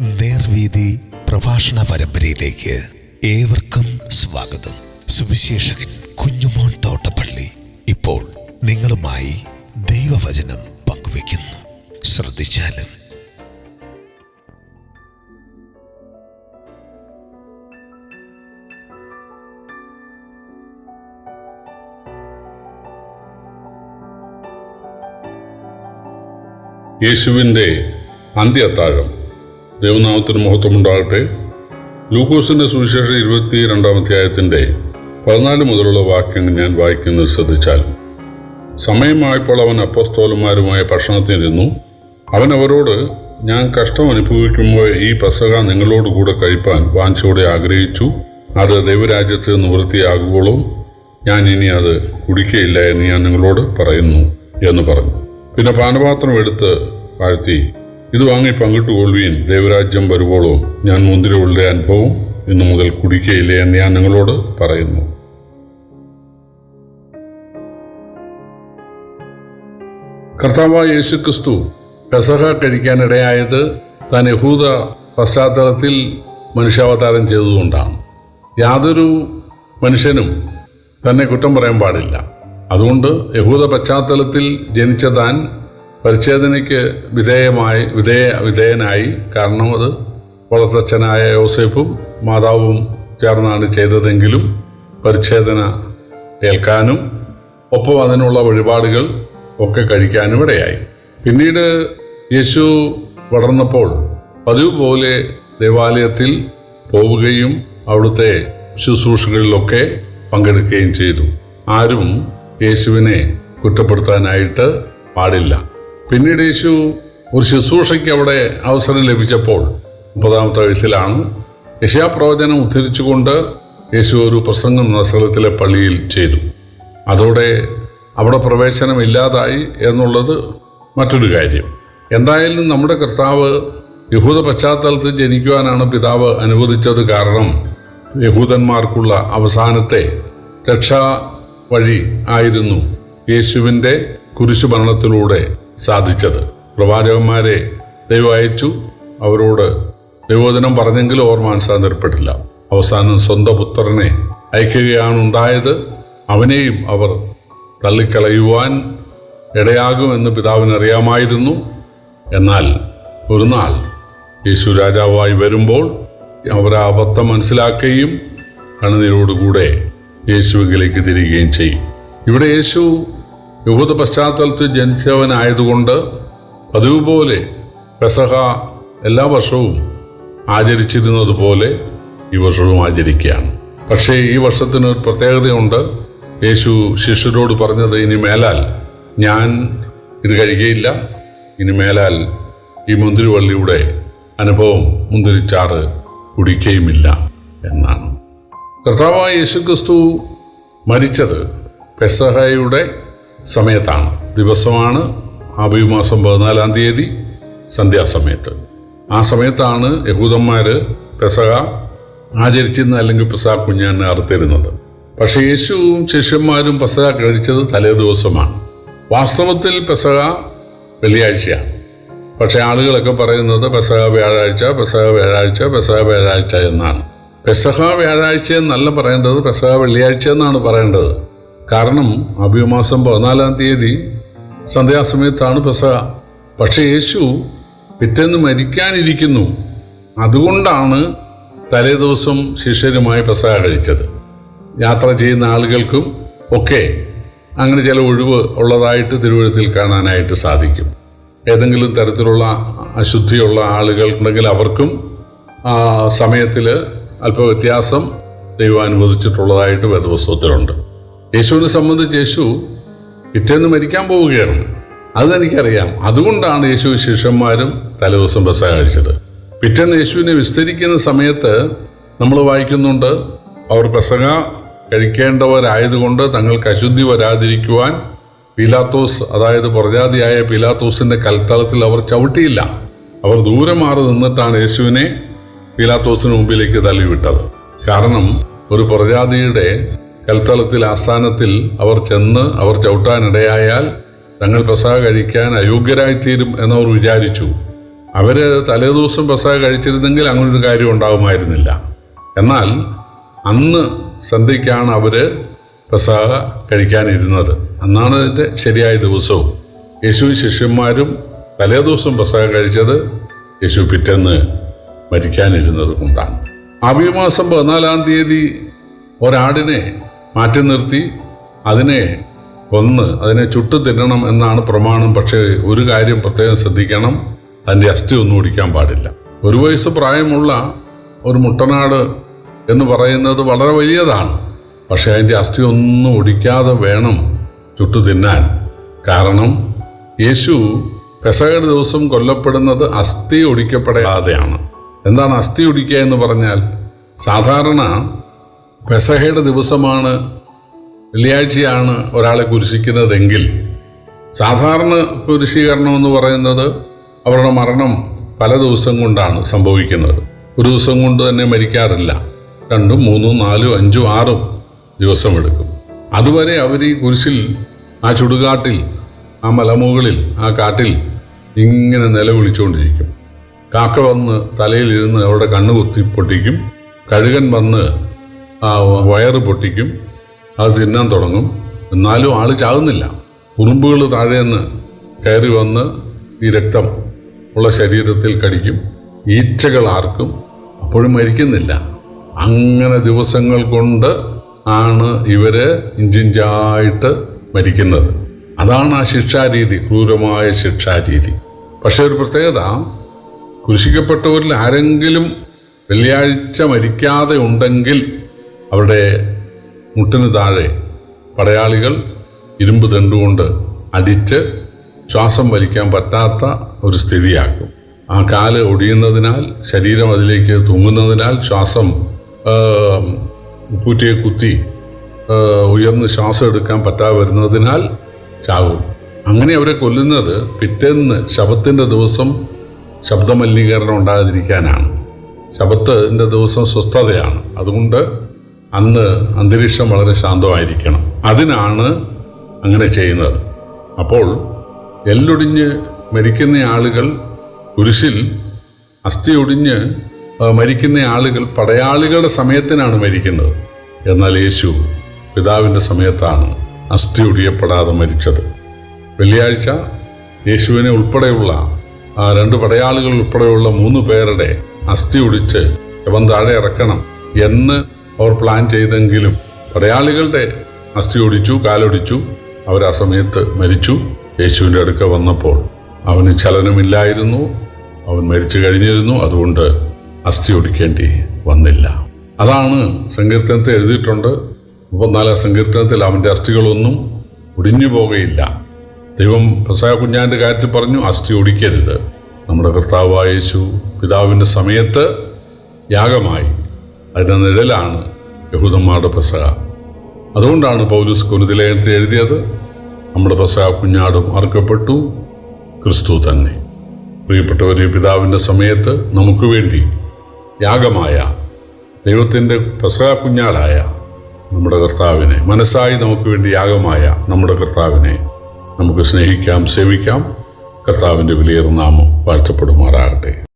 നേർവീതി പ്രഭാഷണ പരമ്പരയിലേക്ക് ഏവർക്കും സ്വാഗതം. സുവിശേഷകൻ കുഞ്ഞുമോൻ തോട്ടപ്പള്ളി ഇപ്പോൾ നിങ്ങളുമായി ദൈവവചനം പങ്കുവയ്ക്കുന്നു. ശ്രദ്ധിച്ചാലും. യേശുവിന്റെ അന്ത്യത്താഴം. ദൈവനാമത്തിന് മഹത്വമുണ്ടാകട്ടെ. ലൂക്കോസിന്റെ സുവിശേഷം ഇരുപത്തി രണ്ടാം അധ്യായത്തിന്റെ പതിനാല് മുതലുള്ള വാക്യങ്ങൾ ഞാൻ വായിക്കുന്നത് ശ്രദ്ധിച്ചാൽ സമയമായപ്പോൾ അവൻ അപ്പസ്തോലന്മാരുമായ ഭക്ഷണത്തിനിരുന്നു അവൻ അവരോട് ഞാൻ കഷ്ടം അനുഭവിക്കുമ്പോൾ ഈ പെസക നിങ്ങളോടുകൂടെ കഴിപ്പാൻ വാഞ്ചോടെ ആഗ്രഹിച്ചു. അത് ദൈവരാജ്യത്ത് നിവൃത്തിയാകുമ്പോഴും ഞാൻ ഇനി അത് കുടിക്കയില്ല എന്ന് ഞാൻ നിങ്ങളോട് പറയുന്നു എന്ന് പറഞ്ഞു. പിന്നെ പാനപാത്രം എടുത്ത് വാഴ്ത്തി. ഇത് വാങ്ങി പങ്കിട്ടുകൊള്ളുവീൻ ദൈവരാജ്യം വരുവോളും. ഞാൻ മുന്തിരികളുടെ അനുഭവം ഇന്നു മുതൽ കുടിക്കയില്ല എന്ന് ഞാൻ നിങ്ങളോട് പറയുന്നു. കർത്താവായ യേശുക്രിസ്തു പെസഹ കഴിക്കാനിടയായത് താൻ യഹൂദ പശ്ചാത്തലത്തിൽ മനുഷ്യാവതാരം ചെയ്തതുകൊണ്ടാണ്. യാതൊരു മനുഷ്യനും തന്നെ കുറ്റം പറയാൻ പാടില്ല. അതുകൊണ്ട് യഹൂദ പശ്ചാത്തലത്തിൽ ജനിച്ച താൻ പരിച്ഛേദനയ്ക്ക് വിധേയമായി വിധേയ വിധേയനായി കാരണം അത് വളർത്തച്ഛനായ യോസേഫും മാതാവും ചേർന്നാണ് ചെയ്തതെങ്കിലും പരിച്ഛേദന ഏൽക്കാനും ഒപ്പം അതിനുള്ള വഴിപാടുകൾ ഒക്കെ കഴിക്കാനും ഇടയായി. പിന്നീട് യേശു വളർന്നപ്പോൾ പതിവ് പോലെ ദേവാലയത്തിൽ പോവുകയും അവിടുത്തെ ശുശ്രൂഷകളിലൊക്കെ പങ്കെടുക്കുകയും ചെയ്തു. ആരും യേശുവിനെ കുറ്റപ്പെടുത്താനായിട്ട് പാടില്ല. പിന്നീട് യേശു ഒരു ശുശ്രൂഷയ്ക്ക് അവിടെ അവസരം ലഭിച്ചപ്പോൾ മുപ്പതാമത്തെ വയസ്സിലാണ്. യശാപ്രവചനം ഉദ്ധരിച്ചുകൊണ്ട് യേശു ഒരു പ്രസംഗം നസറത്തിലെ പള്ളിയിൽ ചെയ്തു. അതോടെ അവിടെ പ്രവേശനം ഇല്ലാതായി എന്നുള്ളത് മറ്റൊരു കാര്യം. എന്തായാലും നമ്മുടെ കർത്താവ് യഹൂദ പശ്ചാത്തലത്തിൽ ജനിക്കുവാനാണ് പിതാവ് അനുവദിച്ചത് കാരണം യഹൂദന്മാർക്കുള്ള അവസാനത്തെ രക്ഷാ വഴി ആയിരുന്നു യേശുവിന്റെ കുരിശുമരണത്തിലൂടെ സാധിച്ചത്. പ്രവാചകന്മാരെ ദൈവം അയച്ചു. അവരോട് ദൈവോദനം പറഞ്ഞെങ്കിലും അവർ മാനസാന്തരപ്പെട്ടില്ല. അവസാനം സ്വന്തം പുത്രനെ അയക്കുകയാണ് ഉണ്ടായത് അവനെയും അവർ തള്ളിക്കളയുവാൻ ഇടയാകുമെന്ന് പിതാവിന് അറിയാമായിരുന്നു എന്നാൽ ഒരു നാൾ യേശു രാജാവായി വരുമ്പോൾ അവർ അബദ്ധം മനസ്സിലാക്കുകയും കണ്ണുനീരോടുകൂടെ യേശുവിലേക്ക് തിരികുകയും ചെയ്യും. ഇവിടെ യേശു യഹൂദ പശ്ചാത്തലത്തിൽ ജനിച്ചവനായതുകൊണ്ട് പതിവ് പോലെ പെസഹ എല്ലാ വർഷവും ആചരിച്ചിരുന്നത് പോലെ ഈ വർഷവും ആചരിക്കുകയാണ്. പക്ഷേ ഈ വർഷത്തിന് ഒരു പ്രത്യേകതയുണ്ട്. യേശു ശിഷ്യരോട് പറഞ്ഞത് ഇനി മേലാൽ ഞാൻ ഇത് കഴിക്കുകയില്ല. ഇനി മേലാൽ ഈ മുന്തിരിവള്ളിയുടെ അനുഭവം മുന്തിരിച്ചാറ് കുടിക്കുകയുമില്ല എന്നാണ്. കർത്താവായ യേശുക്രിസ്തു മരിച്ചത് പെസഹയുടെ സമയത്താണ്. ദിവസമാണ് ആബി മാസം പതിനാലാം തീയതി സന്ധ്യാസമയത്ത്. ആ സമയത്താണ് യഹൂദന്മാർ പെസക ആചരിച്ചിരുന്ന അല്ലെങ്കിൽ പെസക കുഞ്ഞാനെ അറുത്തിരുന്നത്. പക്ഷേ യേശുവും ശിഷ്യന്മാരും പെസക കഴിച്ചത് തലേ ദിവസമാണ്. വാസ്തവത്തിൽ പെസക വെള്ളിയാഴ്ചയാണ്. പക്ഷേ ആളുകളൊക്കെ പറയുന്നത് പെസക വ്യാഴാഴ്ച പെസക വ്യാഴാഴ്ച പെസക വ്യാഴാഴ്ച എന്നാണ്. പെസഹ വ്യാഴാഴ്ച എന്നല്ല പറയേണ്ടത് പെസഹ വെള്ളിയാഴ്ച എന്നാണ് പറയേണ്ടത്. കാരണം അഭിമാസം പതിനാലാം തീയതി സന്ധ്യാസമയത്താണ് പെസഹ. പക്ഷേ യേശു പിറ്റേന്ന് മരിക്കാനിരിക്കുന്നു. അതുകൊണ്ടാണ് തലേ ദിവസം ശിഷ്യരുമായി പെസഹ കഴിച്ചത്. യാത്ര ചെയ്യുന്ന ആളുകൾക്കും ഒക്കെ അങ്ങനെ ചില ഒഴിവ് ഉള്ളതായിട്ട് തിരുവഴുത്തിൽ കാണാനായിട്ട് സാധിക്കും. ഏതെങ്കിലും തരത്തിലുള്ള അശുദ്ധിയുള്ള ആളുകളുണ്ടെങ്കിൽ അവർക്കും ആ സമയത്തിൽ അല്പ വ്യത്യാസം ദൈവം അനുവദിച്ചിട്ടുള്ളതായിട്ട് വേദപുസ്തകത്തിലുണ്ട്. യേശുവിനെ സംബന്ധിച്ച് യേശു പിറ്റേന്ന് മരിക്കാൻ പോവുകയാണ് അതെനിക്കറിയാം. അതുകൊണ്ടാണ് യേശു ശിഷ്യന്മാരും തലേദിവസം ബസ കഴിച്ചത്. പിറ്റേന്ന് യേശുവിനെ വിസ്തരിക്കുന്ന സമയത്ത് നമ്മൾ വായിക്കുന്നുണ്ട് അവർ പ്രസംഗ കഴിക്കേണ്ടവരായതുകൊണ്ട് തങ്ങൾക്ക് അശുദ്ധി വരാതിരിക്കുവാൻ പീലാത്തോസ് അതായത് പ്രജാതിയായ പീലാത്തോസിന്റെ കൽത്തളത്തിൽ അവർ ചവിട്ടിയില്ല. അവർ ദൂരെ മാറി നിന്നിട്ടാണ് യേശുവിനെ പീലാത്തോസിന് മുമ്പിലേക്ക് തള്ളിവിട്ടത്. കാരണം ഒരു പ്രജാതിയുടെ കൽത്തളത്തിൽ ആസ്ഥാനത്തിൽ അവർ ചെന്ന് അവർ ചവിട്ടാനിടയായാൽ തങ്ങൾ പെസാ കഴിക്കാൻ അയോഗ്യരായിത്തീരും എന്നവർ വിചാരിച്ചു. അവർ തലേദിവസം പെസാ കഴിച്ചിരുന്നെങ്കിൽ അങ്ങനൊരു കാര്യം ഉണ്ടാകുമായിരുന്നില്ല എന്നാൽ അന്ന് സന്ധ്യയ്ക്കാണ് അവർ പെസഹ കഴിക്കാനിരുന്നത്. അന്നാണ് അതിന്റെ ശരിയായ ദിവസവും. യേശു ശിഷ്യന്മാരും തലേദിവസം പെസഹ കഴിച്ചത് യേശു പിറ്റേന്ന് മരിക്കാനിരുന്നത് കൊണ്ടാണ് ആബിയ മാസം പതിനാലാം തീയതി ഒരാടിനെ മാറ്റി നിർത്തി അതിനെ കൊന്ന് അതിനെ ചുട്ടു തിന്നണം എന്നാണ് പ്രമാണം. പക്ഷേ ഒരു കാര്യം പ്രത്യേകം ശ്രദ്ധിക്കണം. അതിന്റെ അസ്ഥി ഒന്നും ഒടിക്കാൻ പാടില്ല. ഒരു വയസ്സ് പ്രായമുള്ള ഒരു മുട്ടനാട് എന്ന് പറയുന്നത് വളരെ വലിയതാണ്. പക്ഷേ അതിന്റെ അസ്ഥി ഒന്നും ഒടിക്കാതെ വേണം ചുട്ടു തിന്നാൻ. കാരണം യേശു പെസഹയുടെ ദിവസം കൊല്ലപ്പെടുന്നത് അസ്ഥി ഒടിക്കപ്പെടാതെയാണ്. എന്താണ് അസ്ഥി ഒടിക്കുക എന്ന് പറഞ്ഞാൽ സാധാരണ പെസഹയുടെ ദിവസമാണ്. വെള്ളിയാഴ്ചയാണ് ഒരാളെ കുരിശിക്കുന്നതെങ്കിൽ. സാധാരണ കുരിശീകരണം എന്ന് പറയുന്നത് അവരുടെ മരണം പല ദിവസം കൊണ്ടാണ് സംഭവിക്കുന്നത്. ഒരു ദിവസം കൊണ്ട് തന്നെ മരിക്കാറില്ല. രണ്ടും മൂന്നും നാലും അഞ്ചും ആറും ദിവസമെടുക്കും അതുവരെ അവർ ഈ കുരിശിൽ ആ ചുടുകാട്ടിൽ ആ മലമുകളിൽ ആ കാട്ടിൽ ഇങ്ങനെ നിലവിളിച്ചുകൊണ്ടിരിക്കും. കാക്ക വന്ന് തലയിലിരുന്ന് അവരുടെ കണ്ണ് കുത്തി പൊട്ടിക്കും. കഴുകൻ വന്ന് വയറ് പൊട്ടിക്കും. അത് തിന്നാൻ തുടങ്ങും. എന്നാലും ആൾ ചാകുന്നില്ല. ഉറുമ്പുകൾ താഴേന്ന് കയറി വന്ന് ഈ രക്തം ഉള്ള ശരീരത്തിൽ കടിക്കും. ഈച്ചകൾ ആർക്കും അപ്പോഴും മരിക്കുന്നില്ല. അങ്ങനെ ദിവസങ്ങൾ കൊണ്ട് ആണ് ഇവർ ഇഞ്ചിഞ്ചായിട്ട് മരിക്കുന്നത്. അതാണ് ആ ശിക്ഷാരീതി ക്രൂരമായ ശിക്ഷാരീതി. പക്ഷെ ഒരു പ്രത്യേകത കുരിശിക്കപ്പെട്ടവരിൽ ആരെങ്കിലും വെള്ളിയാഴ്ച മരിക്കാതെ ഉണ്ടെങ്കിൽ അവരുടെ മുട്ടിന് താഴെ പടയാളികൾ ഇരുമ്പ് തണ്ടുകൊണ്ട് അടിച്ച് ശ്വാസം വലിക്കാൻ പറ്റാത്ത ഒരു സ്ഥിതിയാക്കും. ആ കാൽ ഒടിയുന്നതിനാൽ ശരീരം അതിലേക്ക് തൂങ്ങുന്നതിനാൽ ശ്വാസം കൂറ്റിയെ കുത്തി ഉയർന്ന് ശ്വാസം എടുക്കാൻ പറ്റാതെ വരുന്നതിനാൽ ചാകും അങ്ങനെ അവരെ കൊല്ലുന്നത് പിറ്റേന്ന് ശബത്തിന്റെ ദിവസം ശബ്ദമലിനീകരണം ഉണ്ടാകാതിരിക്കാനാണ്. ശബത്തിന്റെ ദിവസം സ്വസ്ഥതയാണ്. അതുകൊണ്ട് അന്ന് അന്തരീക്ഷം വളരെ ശാന്തമായിരിക്കണം. അതിനാണ് അങ്ങനെ ചെയ്യുന്നത്. അപ്പോൾ എല്ലൊടിഞ്ഞ് മരിക്കുന്ന ആളുകൾ കുരിശിൽ അസ്ഥി ഒടിഞ്ഞ് മരിക്കുന്ന ആളുകൾ പടയാളികളുടെ സമയത്തിനാണ് മരിക്കുന്നത്. എന്നാൽ യേശു പിതാവിന്റെ സമയത്താണ് അസ്ഥി ഒടിയപ്പെടാതെ മരിച്ചത്. വെള്ളിയാഴ്ച യേശുവിനെ ഉൾപ്പെടെയുള്ള ആ രണ്ട് പടയാളികൾ ഉൾപ്പെടെയുള്ള മൂന്ന് പേരുടെ അസ്ഥി ഒടിച്ച് എവൻ താഴെ ഇറക്കണം എന്ന് അവർ പ്ലാൻ ചെയ്തെങ്കിലും പടയാളികളുടെ അസ്ഥി ഒടിച്ചു കാലൊടിച്ചു. അവർ ആ സമയത്ത് മരിച്ചു. യേശുവിന്റെ അടുക്ക വന്നപ്പോൾ അവന് ചലനമില്ലായിരുന്നു. അവൻ മരിച്ചു കഴിഞ്ഞിരുന്നു. അതുകൊണ്ട് അസ്ഥി ഒടിക്കേണ്ടി വന്നില്ല. അതാണ് സങ്കീർത്തനത്തെ എഴുതിയിട്ടുണ്ട്. മുപ്പത്തിനാലാം സങ്കീർത്തനത്തിൽ അവന്റെ അസ്ഥികളൊന്നും ഒടിഞ്ഞു പോകുകയില്ല ദൈവം പ്രസായ കുഞ്ഞാന്റെ കാര്യത്തിൽ പറഞ്ഞു അസ്ഥി ഒടിക്കരുത്. നമ്മുടെ കർത്താവായ യേശു പിതാവിന്റെ സമയത്ത് യാഗമായി അതിന്റെ നിഴലാണ് യഹൂദന്മാരുടെ പെസക അതുകൊണ്ടാണ് പൗലൂസ് കുരുതിലേഖനത്തിൽ എഴുതിയത് നമ്മുടെ പെസക കുഞ്ഞാടും അർക്കപ്പെട്ടു ക്രിസ്തു തന്നെ. പ്രിയപ്പെട്ടവരെ പിതാവിന്റെ സമയത്ത് നമുക്ക് വേണ്ടി യാഗമായ ദൈവത്തിന്റെ പെസക കുഞ്ഞാടായ നമ്മുടെ കർത്താവിനെ മനസ്സായി നമുക്ക് വേണ്ടി യാഗമായ നമ്മുടെ കർത്താവിനെ നമുക്ക് സ്നേഹിക്കാം സേവിക്കാം. കർത്താവിന്റെ വിലയേറുന്ന നാമം വാഴ്ത്തപ്പെടുമാറാകട്ടെ.